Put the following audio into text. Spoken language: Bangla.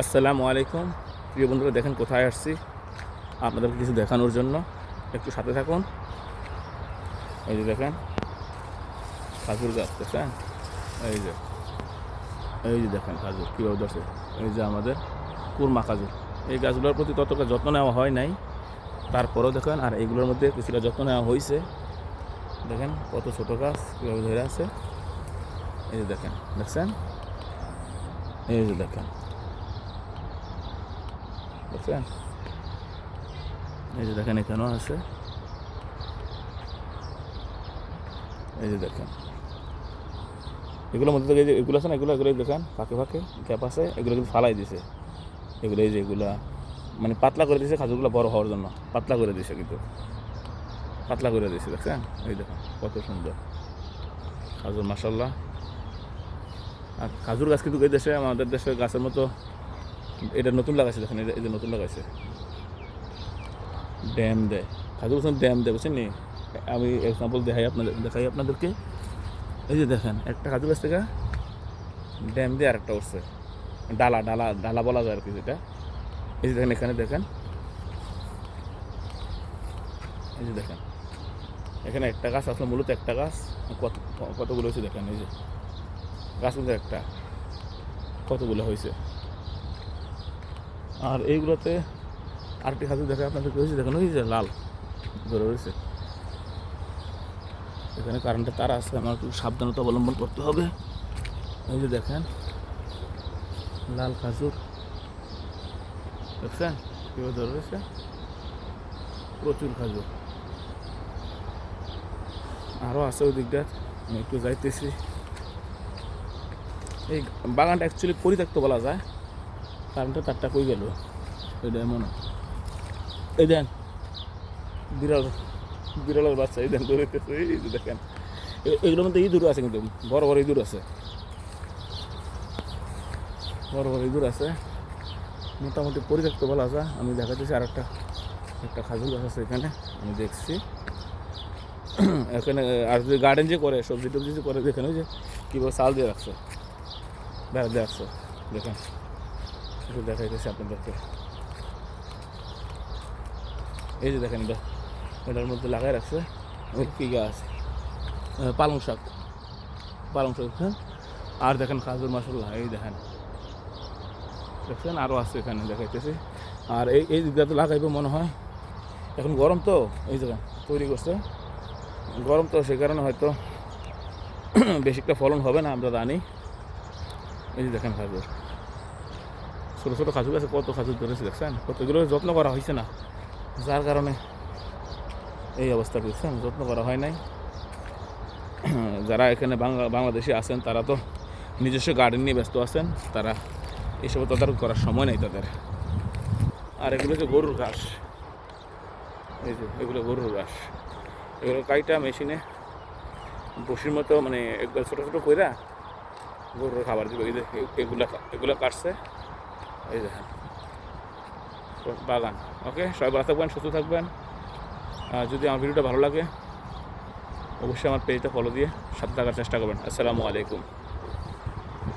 আসসালামু আলাইকুম। প্রিয় বন্ধুরা, দেখেন কোথায় আসছি। আপনাদেরকে কিছু দেখানোর জন্য একটু সাথে থাকুন। এই যে দেখেন, খাজুর গাছ দেখেন এই যে এই যে দেখেন খাজুর কীভাবে ধরছে। এই যে আমাদের কুরমা খাজুর। এই গাছগুলোর প্রতি ততটা যত্ন নেওয়া হয় নাই। তারপরেও দেখেন, আর এইগুলোর মধ্যে কিছুটা যত্ন নেওয়া হয়েছে দেখেন কত ছোট গাছ, কীভাবে ধরে আছে। এই যে দেখেন, দেখছেন? এই যে দেখেন বুঝছেন এই যে দেখেন এখানেও আছে। এই যে দেখেন। এগুলোর মধ্যে থেকে যে এগুলো আছে না, এগুলো এগুলো দেখেন, ফাঁকে ফাঁকে গ্যাপ আছে, এগুলো কিন্তু ফালাই দিছে। এগুলো এই যে এগুলা মানে পাতলা করে দিছে খাজুরগুলো বড় হওয়ার জন্য। পাতলা করে দিছে কিন্তু। পাতলা করে দিছে, দেখছেন? এই দেখেন, কত সুন্দর। খাজুর মাসাল্লাহ আর খাজুর গাছ কিন্তু এই দেশে, আমাদের দেশের গাছের মতো এটা নতুন লাগাইছে, দেখেন, এটা এই যে নতুন লাগাইছে। ড্যাম দেয় খাজুর গাছ ড্যাম দেয় বুঝছেন নি? আমি এক্সাম্পল দেখাই আপনাদের দেখাই আপনাদেরকে। এই যে দেখেন, একটা খাজুর গাছ থেকে ড্যাম দিয়ে আরেকটা উঠছে। ডালা ডালা ডালা বলা যায় আর কি যেটা। এই যে দেখেন, এখানে দেখেন। এই যে দেখেন। এখানে একটা গাছ আসলে মূলত একটা গাছ। কত কতগুলো হয়েছে দেখেন, এই যে। গাছ কিন্তু একটা। কতগুলো হয়েছে? আর এইগুলোতে আরেকটি খাজুর দেখা আপনাদেরকে হয়েছে দেখেন, ওই যে লাল ধরে রয়েছে। এখানে কারেন্টের তার আছে, আমার একটু সাবধানতা অবলম্বন করতে হবে। এই যে দেখেন, লাল খাজুর। দেখছেন? কীভাবে ধরে রয়েছে? প্রচুর খাজুর। আরও আছে ওই দিকটা আমি একটু যাইতেছি। এই বাগানটা অ্যাকচুয়ালি পরিত্যক্ত বলা যায়। কারেন্টটা তারটা কই গেল? এটা এমন এই দেন বিড়াল বিড়ালের বাচ্চা এই দেন দৌড়াইতেছে এই যে দেখেন। এগুলোর মধ্যে ইঁদুর আছে কিন্তু বড় বড় ইঁদুর আছে। বড় বড় ইঁদুর আছে। মোটামুটি পরিত্যক্ত বলা আছে আমি দেখাতেছি আর একটা একটা খাজুর গাছ আছে এখানে আমি দেখছি। এখানে আর যে গার্ডেন যে করে সবজি টবজি যে করে দেখেন ওই যে কীভাবে চাল দিয়ে রাখছে। বেড়া দিয়ে রাখছে দেখেন। একটু দেখাইতেছি আপনাদেরকে। এই যে দেখেন এটা। এটার মধ্যে লাগাই রাখছে। কী গাছ? পালং শাক। পালং শাক দেখছেন আর দেখেন খাজুর মাসাল্লাহ এই দেখেন। দেখছেন? আরও আছে এখানে দেখাইতেছি। আর এই এই দিকটা তো লাগাইবে মনে হয়। এখন গরম তো? এই জায়গা তৈরি করছে। গরম তো সে কারণে হয়তো বেশি একটা ফলন হবে না, আমরা জানি। এই যে দেখেন খাজুর। ছোটো ছোটো খাজুর আছে, কত খাজুর ধরেছে দেখছেন? কতগুলো যত্ন করা হয়েছে না। যার কারণে এই অবস্থা বুঝছেন যত্ন করা হয় নাই। যারা এখানে বাংলা বাংলাদেশে আছেন, তারা তো নিজস্ব গার্ডেন নিয়ে ব্যস্ত আছেন, তারা এসব তদারক করার সময় নেই তাদের। আর এগুলো হচ্ছে গরুর ঘাস, এই যে, এগুলো গরুর ঘাস। এগুলো কাইটা মেশিনে বসির মতো মানে একবার ছোটো ছোটো কইরা গরুর খাবার দিবে। এই যে এগুলা এগুলো কাটছে। এই দেখেন। বাগান ওকে সবাই ভালো থাকবেন, সুস্থ থাকবেন। আর যদি আমার ভিডিওটা ভালো লাগে, অবশ্যই আমার পেজটা ফলো দিয়ে সাথে থাকার চেষ্টা করবেন। আসসালামু আলাইকুম।